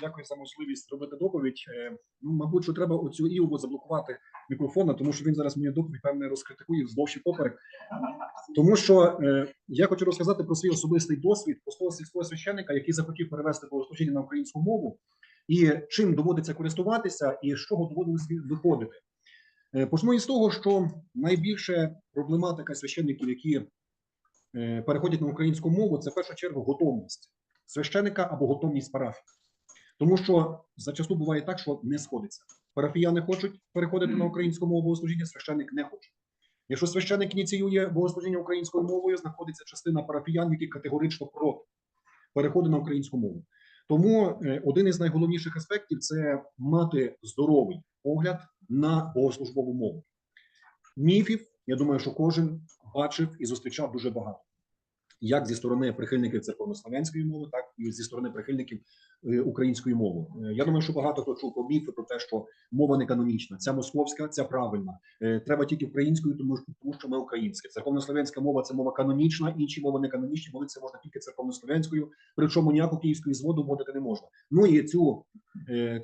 дякую, за можливість робити доповідь. Е, Ну, мабуть, що треба оцю Іову заблокувати мікрофона, тому що він зараз мою доповідь певне розкритикує вздовж і поперек. Тому що е, я хочу розказати про свій особистий досвід простого сільського священника, який захотів перевести богослужіння на українську мову, і чим доводиться користуватися, і з чого доводилось виходити. Е, Почну із того, що найбільше проблематика священників, які е, переходять на українську мову, це в першу чергу готовність священика або готовність парафії. Тому що зачасту буває так, що не сходиться. Парафіяни хочуть переходити на українську мову богослужіння, священник не хоче. Якщо священник ініціює богослужіння українською мовою, знаходиться частина парафіян, які категорично проти переходу на українську мову. Тому е, один із найголовніших аспектів це мати здоровий погляд на богослужбову мову. Міфів, я думаю, що кожен бачив і зустрічав дуже багато. Як зі сторони прихильників церковнослов'янської мови, так і зі сторони прихильників е, української мови. Е, Я думаю, що багато хто чув про міфи про те, що мова не канонічна, ця московська, ця правильна. Е, Треба тільки українською, тому що ми українське. Церковнослов'янська мова це мова канонічна, інші мови не канонічні, молитися можна тільки церковнослов'янською, причому ніяку київської зводу вводити не можна. Ну і цю,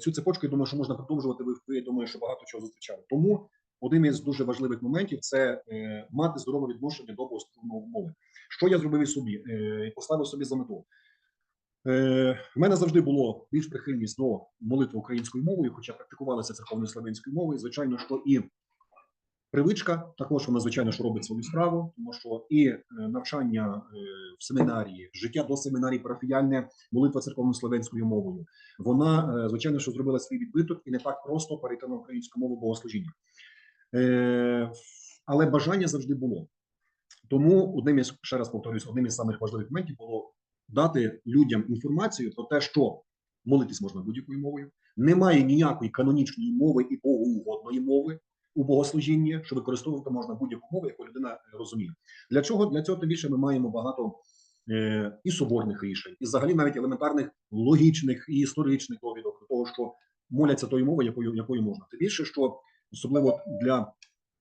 цю цепочку я думаю, що можна продовжувати. Ви я думаю, що багато чого зустрічали. Тому один із дуже важливих моментів це мати здорове відношення до богословної мови. Що я зробив і собі? Е, поставив собі за мету. Е, в мене завжди було більш прихильність до молитви українською мовою, хоча практикувалася церковною славянською мовою. Звичайно, що і привичка також вона, звичайно, що робить свою справу, тому що і е, навчання е, в семінарії, життя до семінарії парафіяльне, молитва церковно-славянською мовою. Вона, е, звичайно, що зробила свій відбиток, і не так просто перейти на українську мову богослужіння. Е, але бажання завжди було. Тому одним із ще раз повторюсь, одним із самих важливих моментів було дати людям інформацію про те, що молитись можна будь-якою мовою. Немає ніякої канонічної мови і богоугодної мови у богослужінні, що використовувати можна будь-яку мову, яку людина розуміє. Для чого для цього тим більше ми маємо багато е, і соборних рішень, і взагалі навіть елементарних логічних і історичних довідок до того, що моляться тою мовою, якою якою можна. Тим більше, що особливо для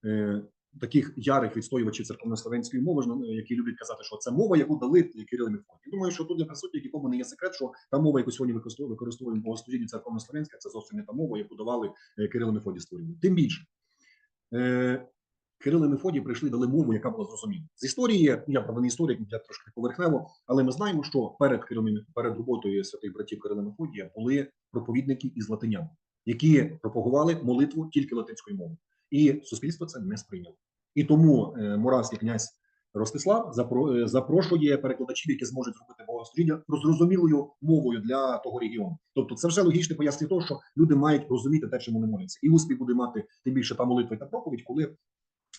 е, таких ярих відстоювачів церковнослов'янської мови, ну, які люблять казати, що це мова, яку дали Кирил і Мефодій. Думаю, що тут для присутніх нікому не є секрет, що та мова, яку сьогодні використовуємо богослужінні церковнослов'янська, це зовсім не та мова, яку давали е, Кирил і Мефодій створювали. Тим більше. Е, Кирил і Мефодій прийшли дали мову, яка була зрозуміла. З історії, я правда не історик, я трошки поверхнево, але ми знаємо, що перед Кирилом, перед роботою святих братів Кирила Мефодія були проповідники із латинян, які пропагували молитву тільки латинською мовою. І суспільство це не сприйняло. І тому е, моравський князь Ростислав е, запрошує перекладачів, які зможуть зробити богослужіння зрозумілою мовою для того регіону. Тобто, це вже логічне пояснення того, що люди мають розуміти те, чому вони моляться, і успіх буде мати тим більше та молитва та проповідь, коли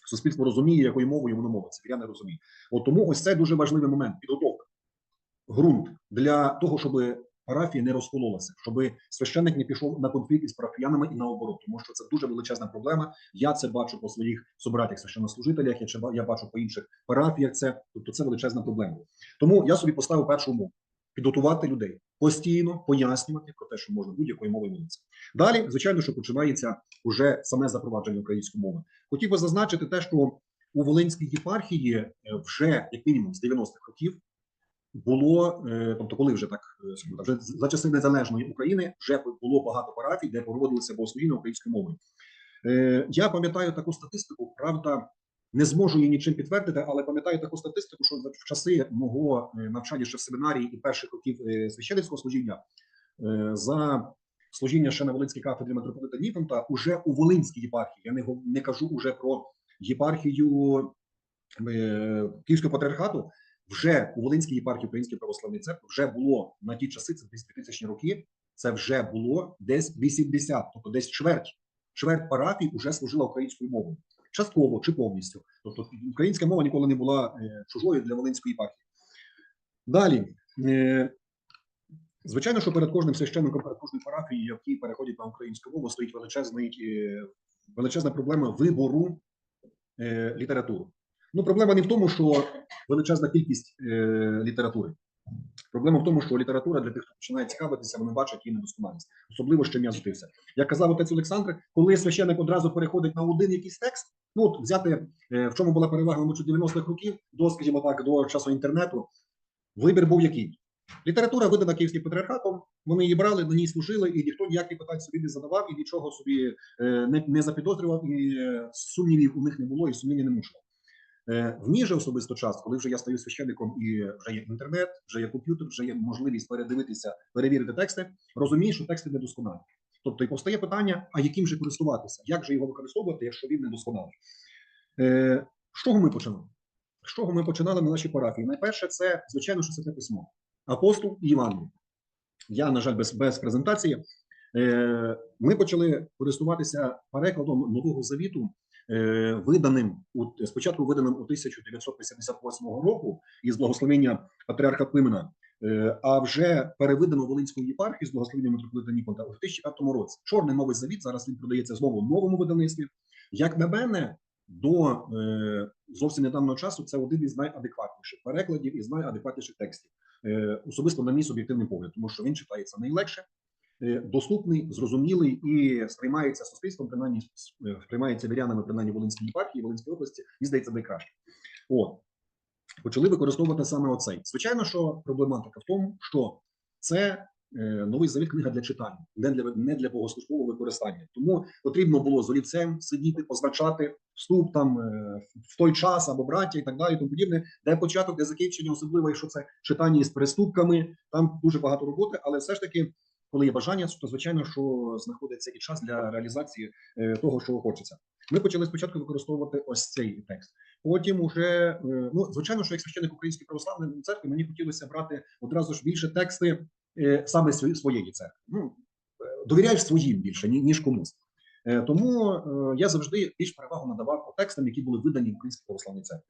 суспільство розуміє, якою мовою воно мовиться. Я не розумію. От тому ось це дуже важливий момент підготовка. Ґрунт для того, щоб парафія не розкололася, щоб священник не пішов на конфлікт із парафіянами і наоборот, тому що це дуже величезна проблема. Я це бачу по своїх собратях священнослужителях. Я, я бачу по інших парафіях. Це тобто це величезна проблема. Тому я собі поставив першу умову підготувати людей постійно пояснювати про те, що можна будь-якою мовою молитися. Далі, звичайно, що починається уже саме запровадження української мови. Хотів би зазначити те, що у Волинській єпархії е, вже як мінімум з 90-х років було, е, тобто, коли вже так е, вже за часи незалежної України вже було багато парафій, де проводилися богослужіння українською мовою. Е, Я пам'ятаю таку статистику, правда, не зможу її нічим підтвердити, але пам'ятаю таку статистику, що в часи мого навчання ще в семінарії і перших років священницького служіння за служіння ще на Волинській кафедрі митрополита Ніфонта, уже у Волинській єпархії. Я не не кажу уже про єпархію Київського патріархату. Вже у Волинській єпархії Української православної церкви вже було на ті часи, це десь 2000 роки. Це вже було десь 80, тобто десь чверть. Чверть парафій вже служила українською мовою, частково чи повністю. Тобто українська мова ніколи не була е, чужою для Волинської єпархії. Далі, е, звичайно, що перед кожним священником, перед кожною парафією, які переходять на українську мову, стоїть величезний, е, величезна проблема вибору літератури. Ну, проблема не в тому, що величезна кількість е, літератури. Проблема в тому, що література для тих, хто починає цікавитися, вони бачать її недосконалість, особливо з чим я зустрівся. Як казав отець Олександр, коли священник одразу переходить на один якийсь текст, ну от взяти е, в чому була перевага мабуть, 90-х років до, скажімо так, до часу інтернету, вибір був який? Література видана Київським патріархатом, вони її брали, на ній служили, і ніхто ніяких питань собі не задавав, і нічого собі е, не, не запідозрював, і е, сумнівів у них не було, і сумнівів не мучило. Е, В мій же особисто час, коли вже я стаю священником і вже є інтернет, вже є комп'ютер, вже є можливість передивитися, перевірити тексти, розумію, що тексти недосконалі. Тобто і постає питання: а яким же користуватися? Як же його використовувати, якщо він недосконалий? Е, з чого ми починали? З чого ми починали на нашій парафії? Найперше, це звичайно, що святе письмо. Апостол і Івангелій. Я, на жаль, без, без презентації. Е, ми почали користуватися перекладом нового завіту, виданим у спочатку виданим у 1958 року із благословення патріарха Климена, е, а вже перевидано Волинською єпархією з благословення митрополита Ніконта у 2005 році. Чорний новий завіт зараз він продається знову в новому видавництві. Як на мене, до е, зовсім недавнього часу це один із найадекватніших перекладів із найадекватніших текстів. Е, особисто на мій суб'єктивний погляд, тому що він читається найлегше, е, доступний, зрозумілий і сприймається суспільством, принаймні е, сприймається вірянами, принаймні Волинської єпархії, Волинської області, і здається найкраще. От почали використовувати саме оцей. Звичайно, що проблематика в тому, що це е, новий завіт книга для читання, не для не для богослужбового використання. Тому потрібно було з олівцем сидіти, позначати вступ там е, в той час або браття і так далі, тому подібне, де початок, де закінчення, особливо, якщо це читання із переступками, там дуже багато роботи, але все ж таки. Коли є бажання, то звичайно, що знаходиться і час для реалізації е, того, що хочеться. Ми почали спочатку використовувати ось цей текст. Потім уже е, ну звичайно, що як священник Української православної церкви, мені хотілося брати одразу ж більше тексти е, саме своєї церкви. Ну довіряєш своїм більше ніж комусь. Тому я завжди більш перевагу надавав текстам, які були видані в Українській православній церкві.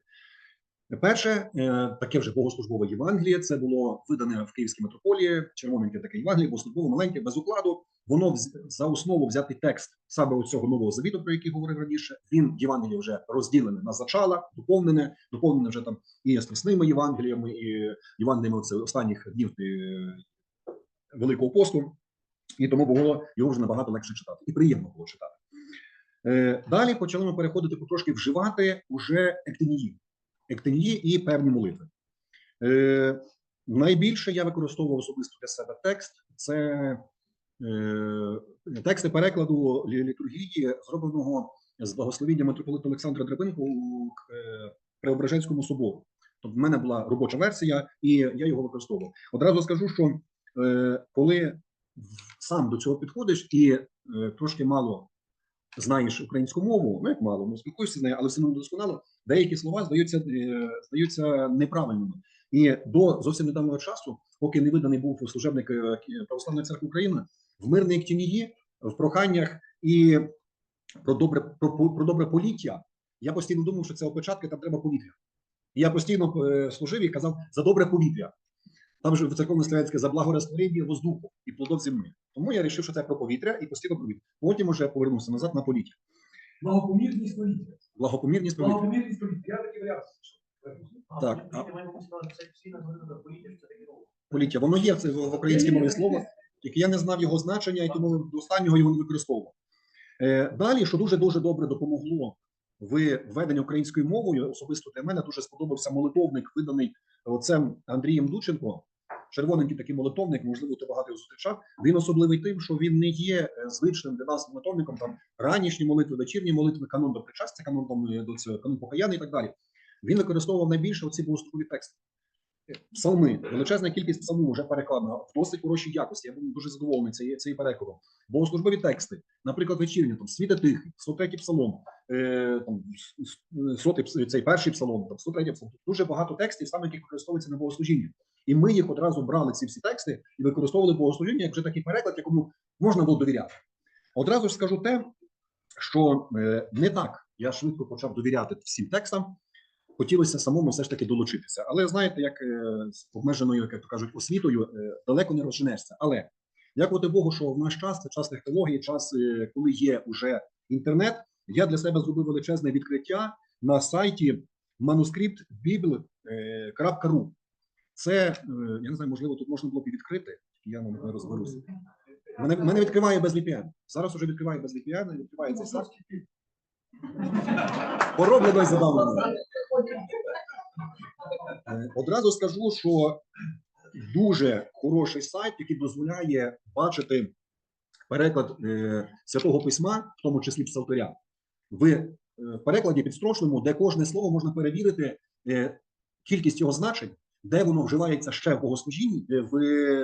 Перше, е, таке вже богослужбове Євангеліє. Це було видане в Київській митрополії. Червоненьке таке Євангеліє, богослужбове маленьке, без укладу. Воно за основу взятий текст саме цього нового завіту, про який говорив раніше. Він Євангеліє вже розділене на зачала, доповнене, доповнене вже там і страсними Євангеліями, і Євангеліями оце останніх днів е, Великого посту. І тому було його вже набагато легше читати, і приємно було читати. Е, Далі почали ми переходити потрошки вживати уже ектинії, ектинії і певні молитви. Е, найбільше я використовував особисто для себе текст. Це е, тексти перекладу літургії, зробленого з благословіння митрополита Олександра Драбинко у е, Преображенському собору. Тобто в мене була робоча версія, і я його використовував. Одразу скажу, що е, коли сам до цього підходиш і е, трошки мало знаєш українську мову, ну як мало, ну спілкуєшся з нею, але все одно досконало, деякі слова здаються, е, здаються неправильними. І до зовсім недавнього часу, поки не виданий був служебник е, Православної церкви України, в мирній ктінії, в проханнях і про добре про, про добре поліття, я постійно думав, що це опечатки, там треба повітря. І я постійно е, служив і казав за добре повітря. Там же в церковно-славянське за благорозтворення воздуху і плодов землі. Тому я вирішив, що це про повітря і постійно повітря. Потім уже повернувся назад на поліття. Благопомірність повітря. Благопомірність повітря. Благопомірність повітря. Я такий варіант. Так, а- поліття, робить. Воно є в це в українській мові слово, тільки я не знав його значення і тому до останнього його не використовував. Е, далі, що дуже дуже добре допомогло в введенні українською мовою, особисто для мене дуже сподобався молитовник, виданий отцем Андрієм Дученко. Червоненький такий молитовник, можливо, ти багато його зустрічав. Він особливий тим, що він не є е, звичним для нас молитовником. Там ранішні молитви, вечірні молитви, канон до причастя, канон там, е, до цього, канон покаяння і так далі. Він використовував найбільше оці богослужбові тексти. Псалми, величезна кількість псалмів вже перекладена в досить хорошій якості. Я був дуже задоволений цією цією перекладом. Богослужбові тексти, наприклад, вечірні, там світе тихий, 103 псалом, е, там сотий цей перший псалом, там 103 псалом. Дуже багато текстів, саме яких використовуються на богослужінні. І ми їх одразу брали ці всі тексти і використовували в богослужінні як вже такий переклад, якому можна було довіряти. Одразу ж скажу те, що е, не так я швидко почав довіряти всім текстам. Хотілося самому все ж таки долучитися. Але знаєте, як е, з обмеженою, як то кажуть, освітою е, далеко не розженешся. Але дякувати Богу, що в наш час це час технології, час, коли є уже інтернет. Я для себе зробив величезне відкриття на сайті manuscriptbible.ru. Це е, я не знаю, можливо, тут можна було б і відкрити. Я не розберуся. Мене, мене відкриває без VPN. Зараз уже відкриває без VPN, і відкриває цей сайт. Пороблено і задавлено. Е, Одразу скажу, що дуже хороший сайт, який дозволяє бачити переклад е, святого письма, в тому числі псалтиря, в е, перекладі підстрочному, де кожне слово можна перевірити е, кількість його значень, де воно вживається ще в богослужінні, е, в,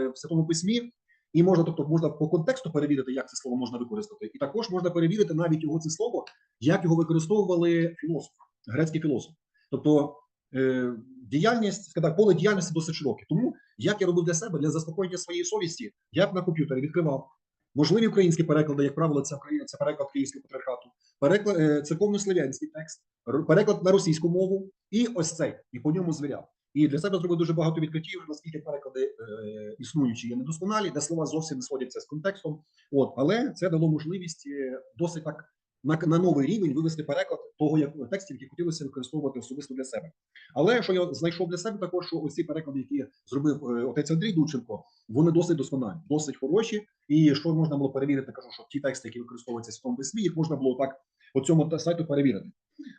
в святому письмі. І можна, тобто, можна по контексту перевірити, як це слово можна використати, і також можна перевірити навіть його це слово, як його використовували філософи, грецькі філософи. Тобто е, діяльність, так, поле діяльності досить широке. Тому як я робив для себе, для заспокоєння своєї совісті, я б на комп'ютері відкривав можливі українські переклади, як правило, це це переклад Київського патріархату, переклад е, церковно-слов'янський текст, переклад на російську мову, і ось цей, і по ньому звіряв. І для себе зробив дуже багато відкриттів, наскільки переклади е, існуючі є недосконалі, де слова зовсім не сходяться з контекстом. От, але це дало можливість е, досить так на, на новий рівень вивести переклад того, як текстів, які хотілося використовувати особисто для себе. Але що я знайшов для себе також, що ось ці переклади, які зробив е, отець Андрій Дученко, вони досить досконалі, досить хороші. І що можна було перевірити, кажу, що ті тексти, які використовуються в святому письмі, їх можна було так по цьому сайту перевірити.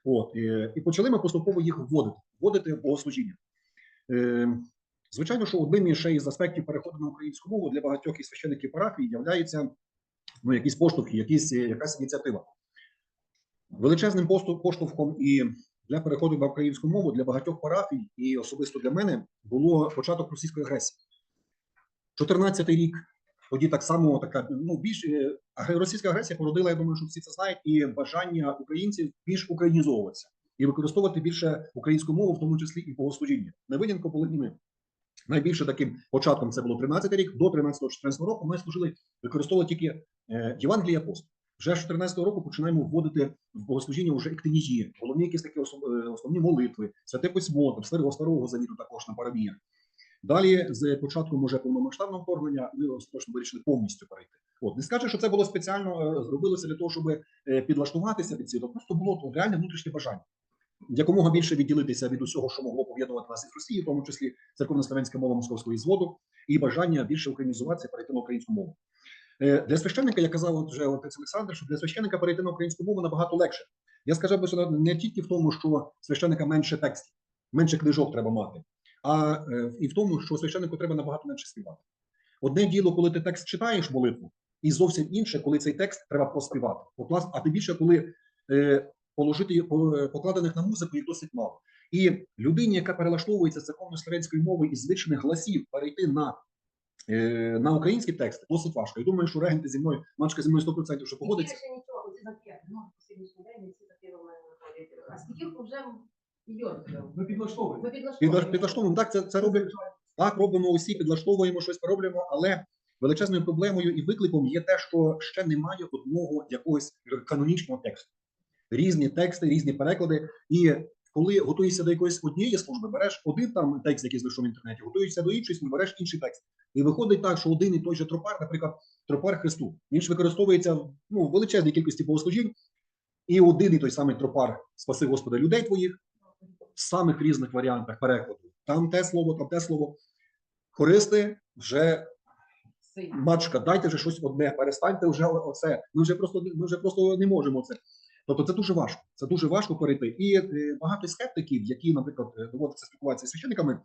От і, і почали ми поступово їх вводити, вводити в богослужіння. Е, звичайно, що одним ще із аспектів переходу на українську мову для багатьох із священиків парафії являється ну, якісь поштовхи, якісь, е, якась ініціатива. Величезним поштовхом і для переходу на українську мову для багатьох парафій, і особисто для мене, було початок російської агресії. 14-й рік, тоді так само така ну більш е, російська агресія породила, я думаю, що всі це знають, і бажання українців більш українізовуватися і використовувати більше українську мову, в тому числі і богослужіння. Не винятко були і ми. Найбільше таким початком це було 13 рік. До 13-14 року ми служили, використовували тільки е, Євангелія апостол. Вже з 14-го року починаємо вводити в богослужіння вже ектинізії, головні якісь такі е, основні молитви, святе письмо, там старого старого завіту також на параміях. Далі, з початком уже повномасштабного вторгнення, ми остаточно вирішили повністю перейти. От не скаже, що це було спеціально е, зробилося для того, щоб підлаштуватися під світу. Просто було реальне внутрішнє бажання. Якомога більше відділитися від усього, що могло пов'єднувати нас із Росією, в тому числі церковно-славянська мова московського зводу, і бажання більше українізуватися, перейти на українську мову. Е, Для священника, я казав вже отець Олександр, що для священника перейти на українську мову набагато легше. Я скажу би, що не тільки в тому, що священика менше текстів, менше книжок треба мати, а е, і в тому, що священнику треба набагато менше співати. Одне діло, коли ти текст читаєш молитву, і зовсім інше, коли цей текст треба проспівати. Поклас- А тим більше, коли е, положити по- покладених на музику їх досить мало. І людині, яка перелаштовується з церковно-слов'янської мови і звичних гласів, перейти на, е, на українські тексти досить важко. Я думаю, що регенти зі мною, мачка зі мною 100% що погодиться. Більше нічого, оці зап'яти. Ну, сьогоднішній день всі зап'яти в мене виходять. А скільки вже? Ми підлаштовуємо. Ми підлаштовуємо. Підлаштовуємо так, це, це робимо. Так, робимо усі, підлаштовуємо щось, роблимо, але величезною проблемою і викликом є те, що ще немає одного якогось канонічного тексту. Різні тексти, різні переклади. І коли готуєшся до якоїсь однієї служби, береш один там текст, який знайшов в інтернеті, готуєшся до іншої служби, береш інший текст. І виходить так, що один і той же тропар, наприклад, тропар Христу, він ж використовується в ну, величезній кількості богослужінь, і один і той самий тропар спаси Господа людей твоїх в самих різних варіантах перекладу. Там те слово, там те слово. Хористи вже Син. Матчка, дайте вже щось одне, перестаньте вже оце. Ми вже просто ми вже просто не можемо це. Тобто це дуже важко. Це дуже важко перейти. І е, багато скептиків, які, наприклад, е, доводиться спілкуватися з священниками,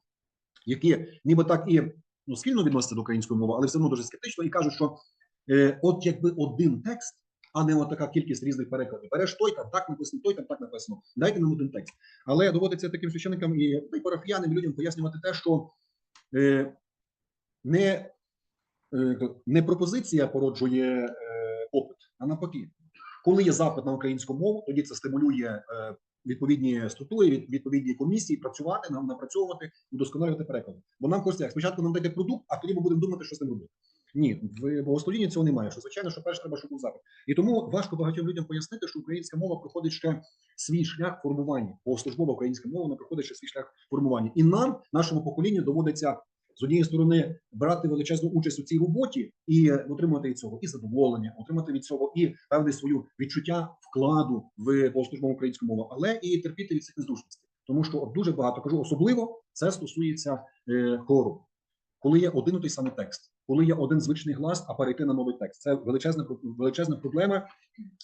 які ніби так і ну, схильно відносяться до української мови, але все одно дуже скептично і кажуть, що е, от якби один текст, а не от така кількість різних перекладів. Береш той там так написано, той там так написано. Дайте нам один текст. Але доводиться таким священникам і, та парафіянам людям пояснювати те, що е, не е, не пропозиція породжує е, попит, а навпаки. Коли є запит на українську мову, тоді це стимулює е, відповідні структури, від- відповідні комісії працювати, нам напрацьовувати, удосконалювати переклади. Бо нам хочеться як спочатку нам дайте продукт, а тоді ми будемо думати, що з ним робити. Ні, в богословінні цього немає. Що звичайно, що перш треба, щоб був запит. І тому важко багатьом людям пояснити, що українська мова проходить ще свій шлях формування. Богослужбова українська мова вона проходить ще свій шлях формування. І нам, нашому поколінню, доводиться з однієї сторони брати величезну участь у цій роботі і отримати від цього і задоволення, отримати від цього і певне свою відчуття вкладу в богослужбову українську мову, але і терпіти від цих незручностей. Тому що дуже багато кажу, особливо це стосується е, хору, коли є один і той самий текст, коли є один звичний глас, а перейти на новий текст. Це величезна величезна проблема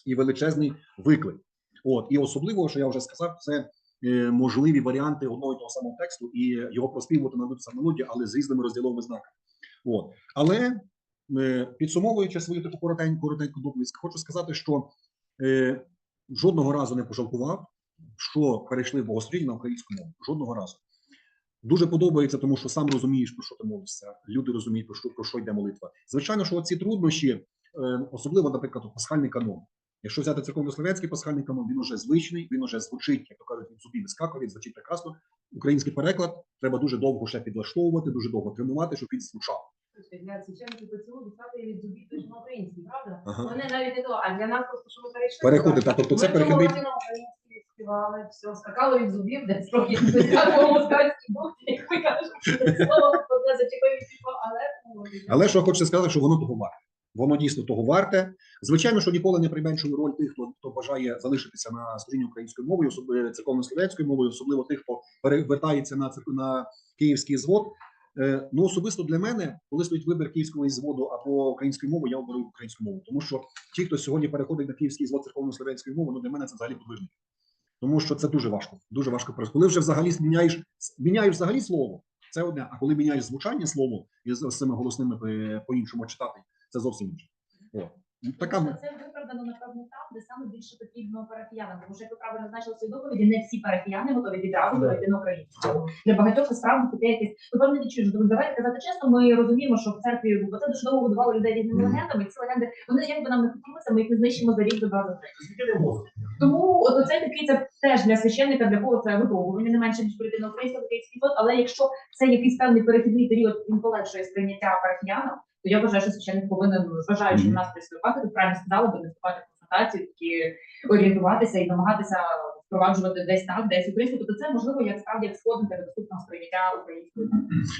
і величезний виклик. От і особливо, що я вже сказав, це е, можливі варіанти одного і того самого тексту і його проспівувати на цю мелодію, але з різними розділовими знаками. От. Але е, підсумовуючи свою таку коротеньку, коротеньку доповідь, хочу сказати, що е, жодного разу не пожалкував, що перейшли в богослужіння на українську мову. Жодного разу. Дуже подобається, тому що сам розумієш, про що ти молишся. Люди розуміють, про що, про що йде молитва. Звичайно, що ці труднощі, е, особливо, наприклад, пасхальний канон. Якщо взяти церковно-слов'янський пасхальний канон, він уже звичний, він уже звучить, як то кажуть, від зубів вискакує, звучить прекрасно. Український переклад треба дуже довго ще підлаштовувати, дуже довго тренувати, щоб він звучав. Для священників ПЦУ дістати від зубів точно український, правда? Ага. Вони навіть не то, а для нас просто, що ми перейшли. Переходить, так, тобто це Ми перехідний році на співали, все, скакало від зубів, десь трохи вискакував москальський бухті, як ми кажемо, слово одне зачепив але... ну, Але що хочеться сказати, що воно того варте. Воно дійсно того варте. Звичайно, що ніколи не применшую роль тих, хто, хто бажає залишитися на служінні українською мовою, особливо церковно-слов'янською мовою, особливо тих, хто перевертається на на київський звод. Е, Ну, особисто для мене, коли стоїть вибір київського зводу або української мови, я оберу українську мову. Тому що ті, хто сьогодні переходить на київський звод церковно-слов'янської мови, ну для мене це взагалі подвижники. Тому що це дуже важко. Дуже важко. Коли вже взагалі міняєш, міняєш взагалі слово, це одне. А коли міняєш звучання слово і з цими голосними е, по-іншому читати, це зовсім інше. О. Ну, Така ми- це виправдано напевно там, де саме більше потрібно парафіянам. Тому що як ви правильно значили в доповіді, не всі парафіяни готові відразу перейти на українську. Для багатьох це справді таке якесь. Ну, певно, не чуєш. Тобто, давайте казати чесно, ми розуміємо, що в церкві бо це дуже довго будували людей різними легендами. і Ці легенди вони як би нам не хотілося, ми їх не знищимо за рік до два за три. Тому от оцей такий це теж для священника, для кого це випробування не менше ніж перейти на українську український фото. Але якщо це якийсь певний перехідний період, він полегшує сприйняття парафіянам, то я вважаю, що священник повинен, зважаючи Мгм. на нас тут правильно сказали, би не вступати в консультації, такі орієнтуватися і намагатися впроваджувати десь так, десь українську. Тобто це можливо як справді як сходинка до доступного сприйняття української.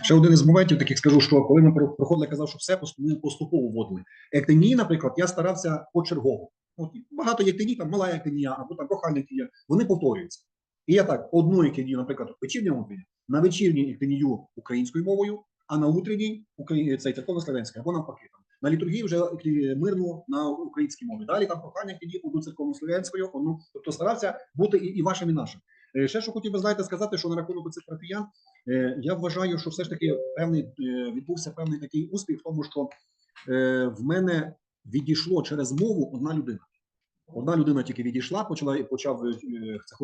Ще один із моментів таких скажу, що коли ми проходили, казав, що все поступово вводили. Ектенії, наприклад, я старався почергово. От багато ектеній, там мала ектенія, або там кохальна ектенія, вони повторюються. І я так одну ектенію, наприклад, в вечірньому на вечірній ектенію українською мовою, а на утренній Україні цей церковно-слов'янською, або навпаки. Там. На літургії вже е, мирно на українській мові. Далі там кохання ектенії, одну церковно-слов'янською, одну. Тобто старався бути і, і вашим, і нашим. Е, Ще що хотів би знаєте сказати, що на рахунок цих парафіян, Е, Я вважаю, що все ж таки певний е, відбувся певний такий успіх, тому що е, в мене відійшло через мову одна людина. Одна людина тільки відійшла, почала почав е, це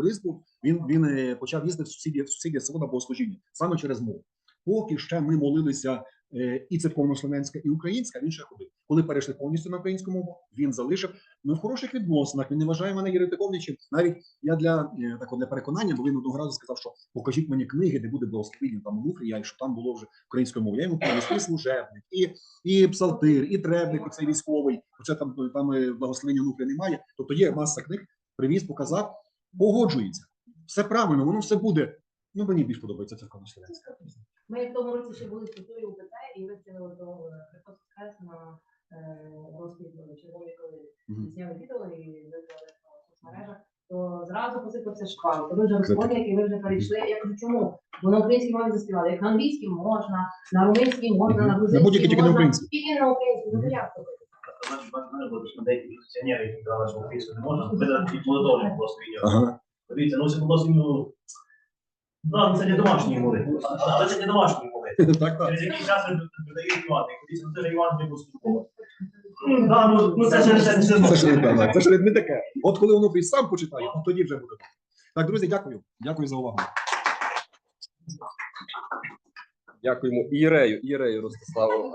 Він він е, почав їздити в сусіднє в сусіднє село на богослужіння саме через мову. Поки ще ми молилися е, і церковно-слов'янська, і українська, він ще ходив. Коли перейшли повністю на українську мову, він залишив. Ми в хороших відносинах. Він не вважає мене єретиком нічим. Навіть я для е, так, от, для переконання, бо він одного разу сказав, що покажіть мені книги, де буде благословення там Онуфрі, я що там було вже українською мовою. Я йому приніс і служебник, і, і псалтир, і требник, оцей військовий. Хоча там там е, благословення Онуфрі немає. Тобто є маса книг, привіз, показав, погоджується. Все правильно, воно все буде. Ну мені більш подобається церковно-слов'янська. Ми в тому році ще були культурі УПЦ і вивчили до Христос Воскрес на е, розпід чергові, коли зняли відео і виклали в соцмережах, то зразу посипався шквал. То ви вже розходять, і ви вже перейшли. Я кажу, чому? Бо на українській мові заспівали. Як на англійській можна, на румунській можна, на грузинській будь-якій, тільки на українській. Тільки на українській. Ну як то? Значить, в мене були деякі пенсіонери, які казали, що українською не можна, ми навіть і молитовні благословення. Дивіться, ну це благословення, ну, це не домашні молитви, але це не домашні молитви. Так, так. Через який час видають Іван, дивіться, ну це ж Іван не поступово. Ну, ну це ж ж не так, це ж не таке. От коли воно і сам почитає, тоді вже буде. Так, друзі, дякую. Дякую за увагу. Дякуємо Ірею, Ірею Ростиславу.